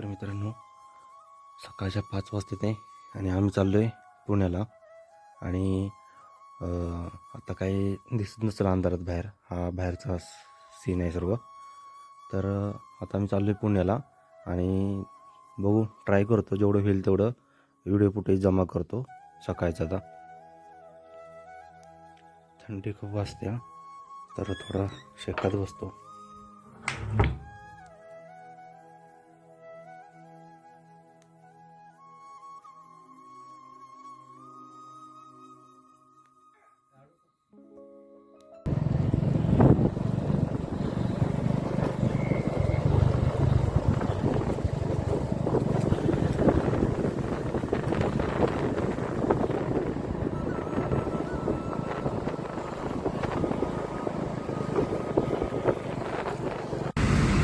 तर मित्रांनो सकाळच्या पाच वाजता ते आणि आम्ही चाललो आहे पुण्याला. आणि आता काही दिसत नसेल अंधारात बाहेर. हा बाहेरचा सीन आहे सर्व. तर आता आम्ही चाललो आहे पुण्याला आणि बघू ट्राय करतो. जेवढं होईल तेवढं व्हिडिओ फुटेज जमा करतो सकाळचा आता. थंडी खूप वाजते तर थोडा शेकात बसतो.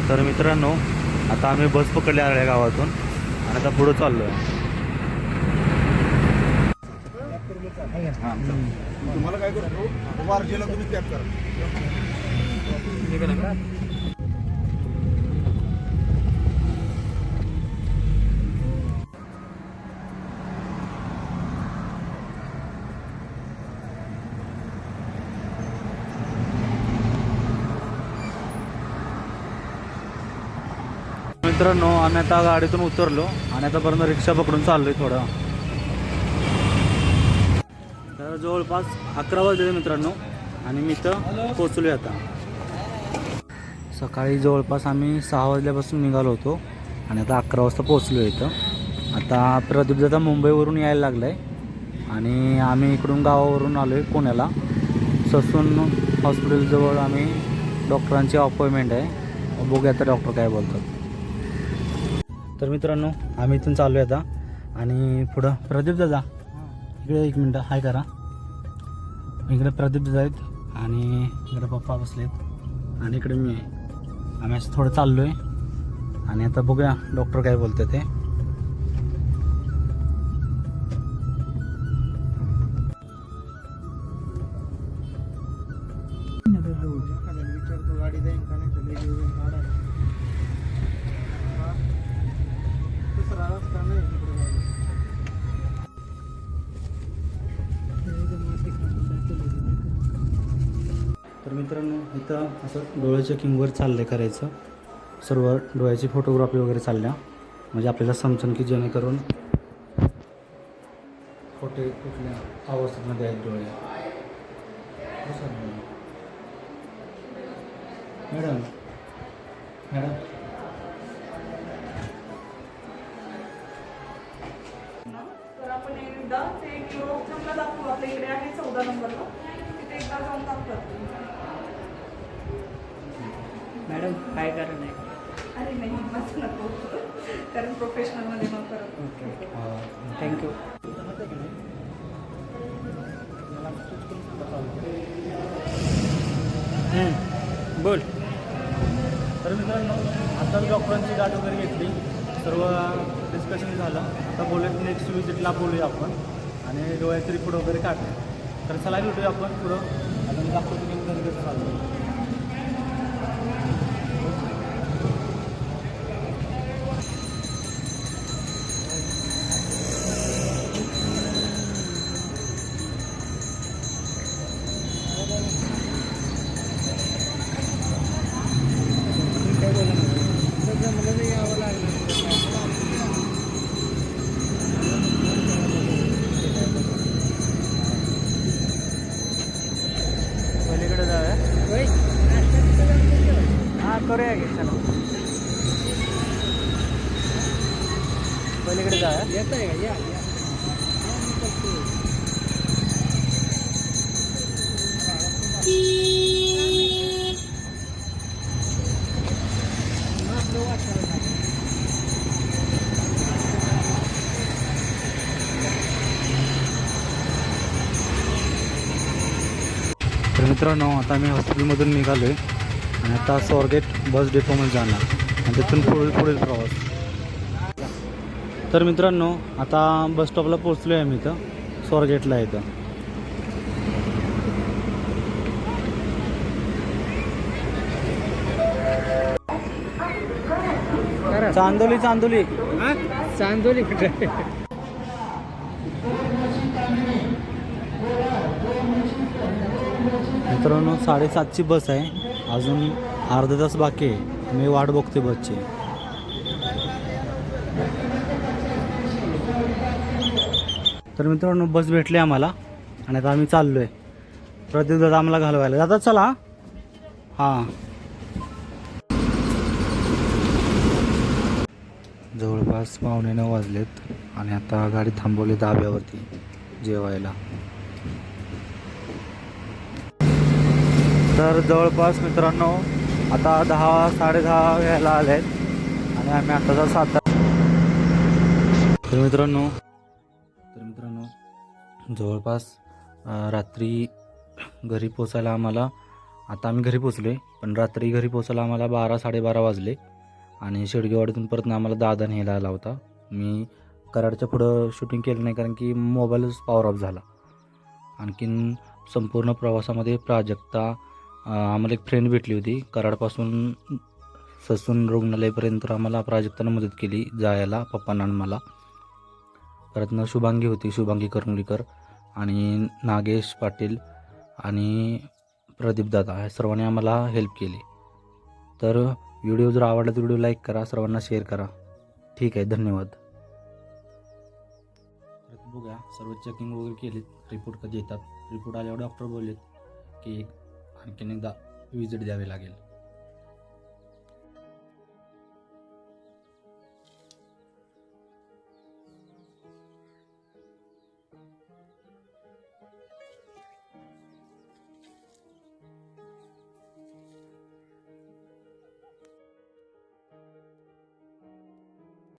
तर मित्रांनो आता आम्ही बस पकडली आल्या गावातून आणि आता पुढं चाललो आहे तुम्हाला काय करतो? वारजेला तुम्ही कॅब करा. मित्रांनो आम्ही आता गाडीतून उतरलो आणि आतापर्यंत रिक्षा पकडून चाललो आहे थोडं. तर जवळपास अकरा वाजले मित्रांनो आणि मी इथं पोचलो आता. सकाळी जवळपास आम्ही सहा वाजल्यापासून निघालो होतो आणि आता अकरा वाजता पोचलो इथं. आता प्रदीप दादा मुंबईवरून यायला लागला आहे आणि आम्ही इकडून गावावरून आलो आहे पुण्याला. ससून हॉस्पिटलजवळ आम्ही डॉक्टरांची अपॉइंटमेंट आहे. बघूया आता डॉक्टर काय बोलतात. तर मित्रांनो आम्ही इथून चालू आहे आता. आणि पुढं प्रदीप दादा. इकडे एक मिनटं हाय करा. इकडे प्रदीप दादा आहेत आणि इकडे पप्पा बसलेत. आणि इकडे मी आम्ही असं थोडं चाललो आहे आणि आता बघूया डॉक्टर काय बोलते ते. गाडी जाईन का नाही तर लेडी वगैरे काढायला दुसरा रस्ता नाही तिकडे जायला. तर मित्रांनो इथं असं डोळ्याच्या किंगवर चाललं आहे करायचं. सर्व डोळ्याची फोटोग्राफी वगैरे चालल्या. म्हणजे आपल्याला समजून की जेणेकरून खोटे कुठल्या अवस्थेमध्ये आहेत डोळे. हो सर, मॅडम. मॅडम. आपण एकदा ते युरोपला दाखवू. आपल्या इकडे आहे चौदा नंबरला. तिथे एकदा जाऊन दाखवू मॅडम काय कारण आहे? अरे नाही मस्त नको. कारण प्रोफेशनलमध्ये मग करत ओके थँक्यू बोल. तर मित्रांनो आता डॉक्टरांची गाठ वगैरे घेतली. सर्व डिस्कशन झालं. आता बोलत नेक्स्ट विजिटला बोलूया आपण. आणि डोळ्याचे रिपोर्ट वगैरे काढले तर चला भेटूया आपण पुढं. आणि दाखवतो की गरजेचं चालू Thank you. करूया की चला. पलीकडे जाऊया. येत आहे का? या या. तर मित्रांनो आता मी हॉस्पिटलमधून निघालो आहे आणि आता स्वारगेट बस डेपोमध्ये जाणार. आणि तिथून पुढील पुढील प्रवास. तर मित्रांनो आता बस स्टॉपला पोचलो आहे मी इथं स्वारगेटला इथं. चांदोली चांदोली. चांदोली कुठं? मित्रांनो साडेसातची बस आहे. अजून अर्धा तास बाकी आहे. मी वाट बघते बसची. तर मित्रांनो बस भेटली आम्हाला आणि आता आम्ही चाललो आहे प्रदीप दादा आम्हाला घालवायला. दादा चला. हां. जवळपास पावणे नऊ वाजलेत आणि आता गाडी थांबवली धाब्यावरती जेवायला. तर जवळपास मित्रांनो आता दहा साडे दहा व्हायला आले आहेत आणि आम्ही आता सात तर मित्रांनो तर मित्रांनो जवळपास रात्री घरी पोचायला आम्हाला आता आम्ही घरी पोचलो आहे पण रात्री घरी पोचायला आम्हाला बारा साडेबारा वाजले आणि शेडगेवाडीतून परत आम्हाला दादा न्यायला आला होता. मी कराडच्या पुढं शूटिंग केलं नाही कारण की मोबाईलच पॉवर ऑफ झाला. आणखीन संपूर्ण प्रवासामध्ये प्राजक्ता आम्हाला एक फ्रेंड भेटली होती. कराडपासून ससून रुग्णालयापर्यंत आम्हाला प्राजक्तानं मदत केली जायला पप्पांना आणि मला. परतनं शुभांगी होती शुभांगी करंगलीकर आणि नागेश पाटील आणि प्रदीपदादा ह्या सर्वांनी आम्हाला हेल्प केली. तर व्हिडिओ जर आवडला तर व्हिडिओ लाईक करा सर्वांना शेअर करा. ठीक आहे धन्यवाद. परत सर्व चेकिंग वगैरे केलीत रिपोर्ट कधी येतात? रिपोर्ट आल्यावर डॉक्टर बोललेत की आणखीन एकदा विजिट द्यावी लागेल.